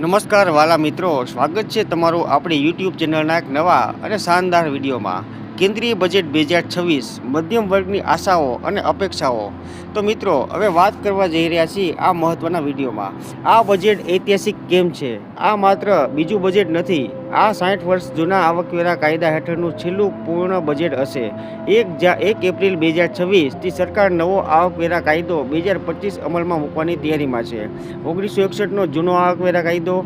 નમસ્કાર વાલા મિત્રો, સ્વાગત છે તમારું આપણી યુટ્યુબ ચેનલના એક નવા અને શાનદાર વિડીયોમાં. કેન્દ્રીય બજેટ બે હજાર છવ્વીસ, મધ્યમ વર્ગની આશાઓ અને અપેક્ષાઓ. તો મિત્રો, હવે વાત કરવા જઈ રહ્યા છીએ આ મહત્ત્વના વિડીયોમાં. આ બજેટ ઐતિહાસિક કેમ છે. આ માત્ર બીજું બજેટ નથી. આ સાઠ વર્ષ જૂના આવકવેરા કાયદા હેઠળનું છેલ્લું પૂર્ણ બજેટ હશે. એક જા, એક એપ્રિલ બે હજાર છવ્વીસથી સરકાર નવો આવકવેરા કાયદો બે હજાર પચીસ અમલમાં મૂકવાની તૈયારીમાં છે. ઓગણીસો એકસઠનો જૂનો આવકવેરા કાયદો,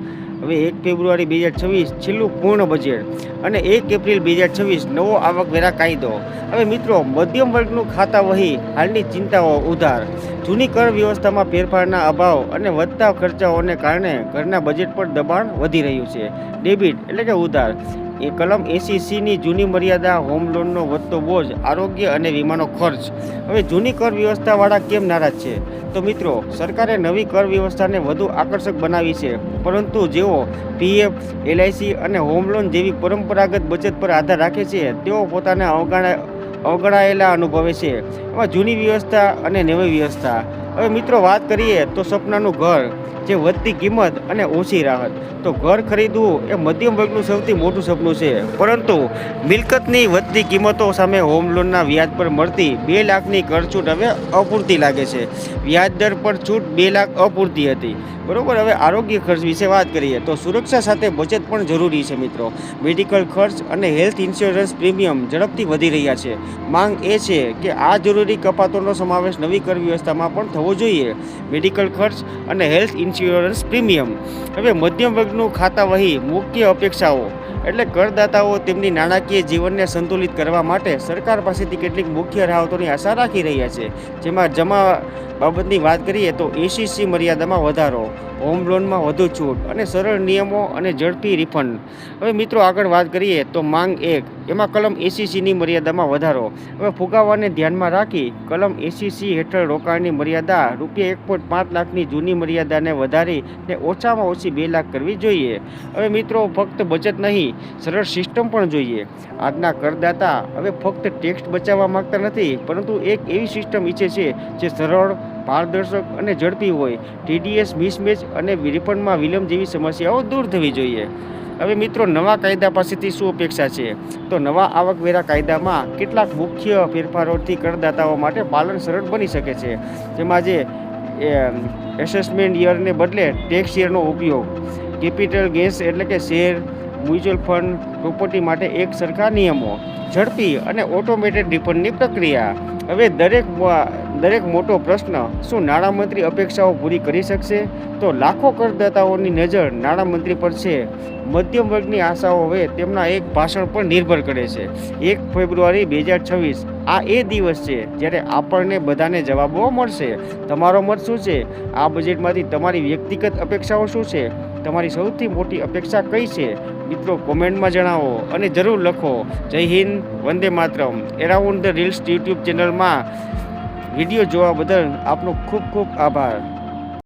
હવે એક ફેબ્રુઆરી બે હજાર છવ્વીસ છેલ્લું પૂર્ણ બજેટ અને એક એપ્રિલ બે હજાર છવ્વીસ નવો આવકવેરા કાયદો. હવે મિત્રો, મધ્યમ વર્ગનું ખાતા વહી હાલની ચિંતાઓ ઉધાર. જૂની કર વ્યવસ્થામાં ફેરફારના અભાવ અને વધતા ખર્ચાઓને કારણે ઘરના બજેટ પર દબાણ વધી રહ્યું છે. ડેબિટ એટલે કે ઉધાર. એ કલમ એસી સીની જૂની મર્યાદા હોમ લોનનો વધતો બોજ, આરોગ્ય અને વીમાનો ખર્ચ. હવે જૂની કર વ્યવસ્થાવાળા કેમ નારાજ છે? તો મિત્રો, સરકારે નવી કર વ્યવસ્થાને વધુ આકર્ષક બનાવી છે. પરંતુ જેઓ પીએફ, એલઆઈસી અને હોમ લોન જેવી પરંપરાગત બચત પર આધાર રાખે છે, તેઓ પોતાને અવગણા અવગણાયેલા અનુભવે છે. એમાં જૂની વ્યવસ્થા અને નવી વ્યવસ્થા. હવે મિત્રો વાત કરીએ તો સપનાનું ઘર, જે વધતી કિંમત અને ઓછી રાહત. તો ઘર ખરીદવું એ મધ્યમ વર્ગનું સૌથી મોટું સપનું છે. પરંતુ મિલકતની વધતી કિંમતો સામે હોમ લોનના વ્યાજ પર મળતી બે લાખની કરછૂટ હવે અપૂરતી લાગે છે. વ્યાજ દર પર છૂટ બે લાખ અપૂરતી હતી. બરોબર, હવે આરોગ્ય ખર્ચ વિશે વાત કરીએ તો સુરક્ષા સાથે બચત પણ જરૂરી છે મિત્રો. મેડિકલ ખર્ચ અને હેલ્થ ઇન્સ્યોરન્સ પ્રીમિયમ ઝડપથી વધી રહ્યા છે. માંગ એ છે કે આ જરૂરી કપાતોનો સમાવેશ નવી કર વ્યવસ્થામાં પણ થવો જોઈએ. મેડિકલ ખર્ચ અને હેલ્થ ઇન્સ્યોરન્સ પ્રીમિયમ હવે મધ્યમ વર્ગનું ખાતા વહી મુખ્ય અપેક્ષાઓ. એટલે કરદાતાઓ તેમની નાણાકીય જીવનને સંતુલિત કરવા માટે સરકાર પાસેથી કેટલીક મુખ્ય રાહતોની આશા રાખી રહ્યા છે. જેમાં જમા બાબતની વાત કરીએ તો એસીસી મર્યાદામાં વધારો, હોમ લોનમાં વધુ છૂટ અને સરળ નિયમો અને ઝડપી રિફંડ હવે મિત્રો આગળ વાત કરીએ તો માંગ એક એમાં કલમ એસીસીની મર્યાદામાં વધારો. હવે ફુગાવાને ધ્યાનમાં રાખી કલમ એસીસી હેઠળ રોકાણની મર્યાદા રૂપિયા એક પોઈન્ટ પાંચ લાખની જૂની મર્યાદાને વધારી ને ઓછામાં ઓછી બે લાખ કરવી જોઈએ. હવે મિત્રો, ફક્ત બચત નહીં, સરળ સિસ્ટમ પણ જોઈએ. આજના કરદાતા હવે ફક્ત ટેક્સ બચાવવા માંગતા નથી, પરંતુ એક એવી સિસ્ટમ ઈચ્છે છે જે સરળ, પારદર્શક અને ઝડપી હોય. ટીડીએસ મિસમેચ અને રિફંડમાં વિલંબ જેવી સમસ્યાઓ દૂર થવી જોઈએ. હવે મિત્રો, નવા કાયદા પાસેથી શું અપેક્ષા છે? તો નવા આવકવેરા કાયદામાં કેટલાક મુખ્ય ફેરફારોથી કરદાતાઓ માટે પાલન સરળ બની શકે છે. જેમાં જે એસેસમેન્ટ યરને બદલે ટેક્સ યરનો ઉપયોગ, કેપિટલ ગેસ એટલે કે શેર મ્યુચ્યુઅલ ફંડ પ્રોપર્ટી માટે એક સરખા નિયમો, ઝડપી અને ઓટોમેટેડ રિફંડની પ્રક્રિયા. હવે દરેક દરેક મોટો પ્રશ્ન, શું નાણામંત્રી અપેક્ષાઓ પૂરી કરી શકશે? તો લાખો કરદાતાઓની નજર નાણામંત્રી પર છે. મધ્યમ વર્ગની આશાઓ હવે તેમના એક ભાષણ પર નિર્ભર કરે છે. એક ફેબ્રુઆરી બે હજાર છવ્વીસ, આ એ દિવસ છે જ્યારે આપણને બધાને જવાબો મળશે. તમારો મત શું છે? આ બજેટમાંથી તમારી વ્યક્તિગત અપેક્ષાઓ શું છે? તમારી સૌથી મોટી અપેક્ષા કઈ છે? મિત્રો, કોમેન્ટમાં જણાવો અને જરૂર લખો. જય હિન્દ, વંદે માતરમ. એરાઉન્ડ ધ રીલ્સ યુટ્યુબ ચેનલમાં વીડિયો જોવા બદલ આપનો ખૂબ ખૂબ આભાર.